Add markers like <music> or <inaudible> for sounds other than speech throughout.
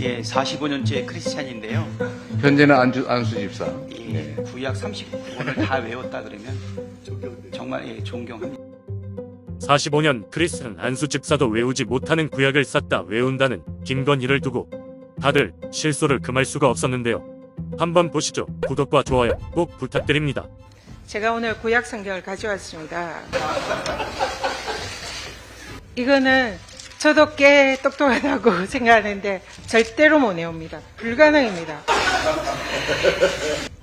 예, 45년째 크리스찬인데요. 현재는 안주, 안수 집사. 예, 구약 39권을 다 외웠다 그러면 정말 예, 존경합니다. 45년 크리스는 안수 집사도 외우지 못하는 구약을 싹다 외운다는 김건희를 두고 다들 실소를 금할 수가 없었는데요. 한번 보시죠. 구독과 좋아요 꼭 부탁드립니다. 제가 오늘 구약 성경을 가져왔습니다. 이거는 저도 꽤 똑똑하다고 <laughs> 생각하는데 절대로 못 외웁니다. 불가능입니다.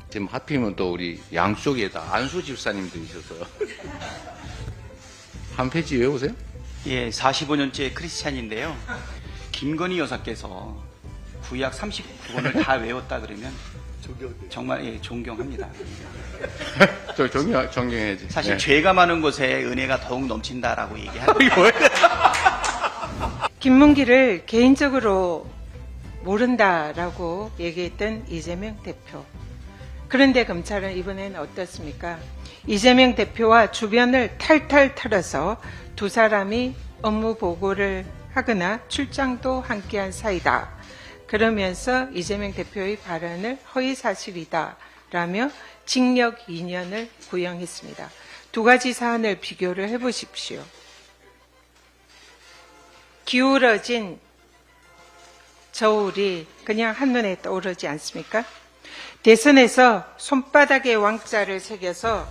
지금 하필이면 또 우리 양쪽에다 안수 집사님도 있어서. <laughs> 한 페이지 외우세요? 예, 45년째 크리스찬인데요. 김건희 여사께서 구약 39권을 다 <laughs> 외웠다 그러면 정말 예, 존경합니다. 저 존경, 존경해야지. 사실 네. 죄가 많은 곳에 은혜가 더욱 넘친다라고 얘기하는 이거 뭐야? 김문기를 개인적으로 모른다라고 얘기했던 이재명 대표. 그런데 검찰은 이번엔 어떻습니까? 이재명 대표와 주변을 탈탈 털어서 두 사람이 업무 보고를 하거나 출장도 함께한 사이다. 그러면서 이재명 대표의 발언을 허위 사실이다. 라며 징역 2년을 구형했습니다. 두 가지 사안을 비교를 해보십시오. 기울어진 저울이 그냥 한눈에 떠오르지 않습니까? 대선에서 손바닥에 왕자를 새겨서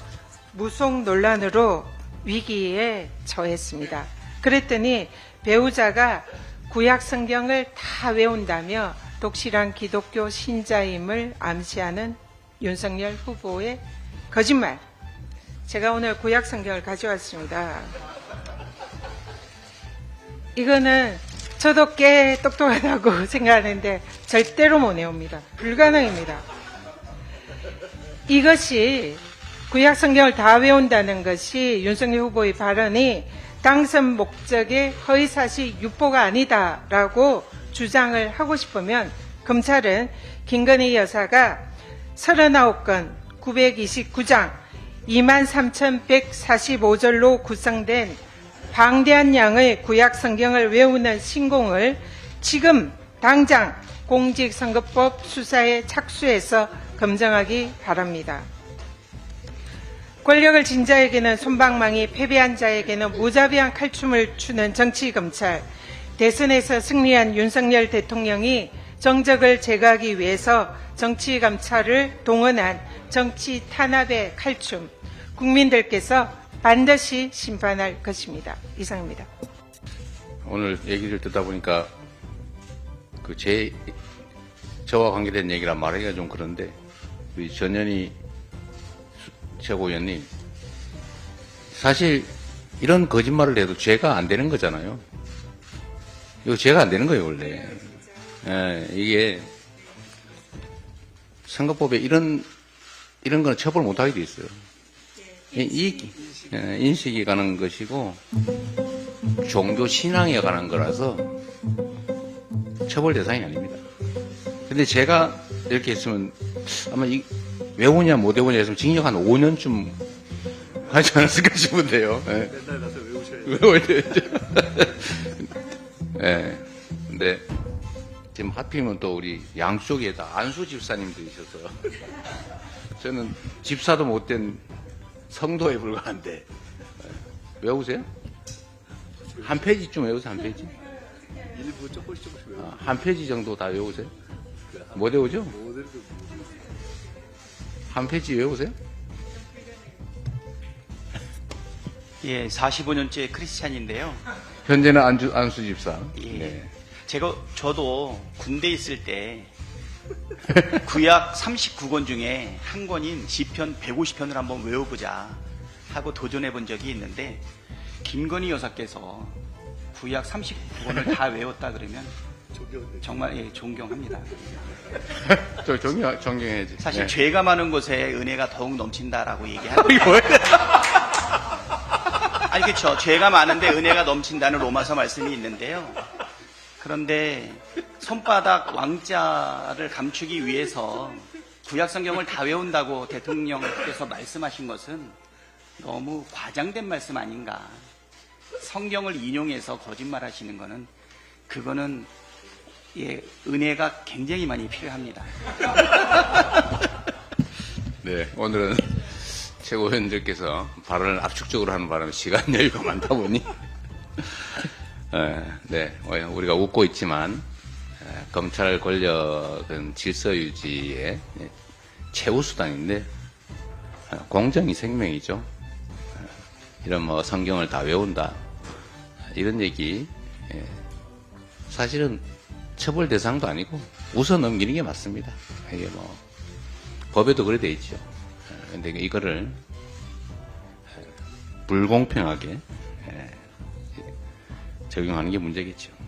무속 논란으로 위기에 처했습니다. 그랬더니 배우자가 구약 성경을 다 외운다며 독실한 기독교 신자임을 암시하는 윤석열 후보의 거짓말. 제가 오늘 구약 성경을 가져왔습니다. 이거는 저도 꽤 똑똑하다고 <laughs> 생각하는데 절대로 못 외웁니다. 불가능입니다. 이것이 구약 성경을 다 외운다는 것이 윤석열 후보의 발언이 당선 목적의 허위 사실 유포가 아니다라고 주장을 하고 싶으면 검찰은 김건희 여사가 39건 929장 23,145절로 구성된 방대한 양의 구약 성경을 외우는 신공을 지금 당장 공직선거법 수사에 착수해서 검증하기 바랍니다. 권력을 진 자에게는 손방망이, 패배한 자에게는 무자비한 칼춤을 추는 정치 검찰. 대선에서 승리한 윤석열 대통령이 정적을 제거하기 위해서 정치 감찰을 동원한 정치 탄압의 칼춤. 국민들께서 반드시 심판할 것입니다. 이상입니다. 오늘 얘기를 듣다 보니까 그 제, 저와 관계된 얘기라 말하기가 좀 그런데 우리 전현희 수- 최고위원님 사실 이런 거짓말을 해도 죄가 안 되는 거잖아요. 이거 죄가 안 되는 거예요, 원래. 예, 이게 선거법에 이런, 이런 거는 처벌 못 하게 돼 있어요. 이, 이- 예, 인식이 가는 것이고 종교 신앙에 관한 거라서 처벌 대상이 아닙니다. 근데 제가 이렇게 했으면 아마 이, 외우냐 못 외우냐 했으면 징역 한 5년쯤 하지 않았을까 <laughs> 싶은데요. 예. 맨날 가서 외우셔야 외워야 되죠. <laughs> 예. 근데 지금 하필이면 또 우리 양쪽에다 안수 집사님도 있어서 <laughs> 저는 집사도 못된 성도에 불과한데 예. 외우세요? 한 페이지쯤 외우세요, 한 페이지? 일부 조금씩 조금씩 외워. 아, 한 페이지 정도 다 외우세요? 못 외우죠? 모델도 한 페이지 외우세요? 예, 45년째 크리스찬인데요. 현재는 안주, 안수 집사. 예. 네. 제가 저도 군대 있을 때 <laughs> 구약 39권 중에 한 권인 시편 150편을 한번 외워보자 하고 도전해 본 적이 있는데 김건희 여사께서 구약 39권을 다 외웠다 그러면. 정말 예, 존경합니다. <laughs> 저 존경, 존경해야지. 사실 네. 죄가 많은 곳에 은혜가 더욱 넘친다라고 얘기하는 뭐야? 아니 <laughs> 그렇죠. 죄가 많은데 은혜가 넘친다는 로마서 말씀이 있는데요. 그런데 손바닥 왕자를 감추기 위해서 구약 성경을 다 외운다고 대통령께서 말씀하신 것은 너무 과장된 말씀 아닌가. 성경을 인용해서 거짓말하시는 거는 그거는 예, 은혜가 굉장히 많이 필요합니다. <laughs> 네, 오늘은 최고위원들께서 발언을 압축적으로 하는 바람에 시간 여유가 많다 보니, 에, <laughs> 네, 우리가 웃고 있지만, 에, 검찰 권력은 질서 유지의 예, 최우 수단인데, 에, 공정이 생명이죠. 에, 이런 뭐 성경을 다 외운다. 이런 얘기, 예, 사실은 처벌 대상도 아니고 웃어 넘기는 게 맞습니다. 이게 뭐, 법에도 그래 돼 있죠. 에, 근데 이거를 에, 불공평하게 에, 적용하는 게 문제겠죠.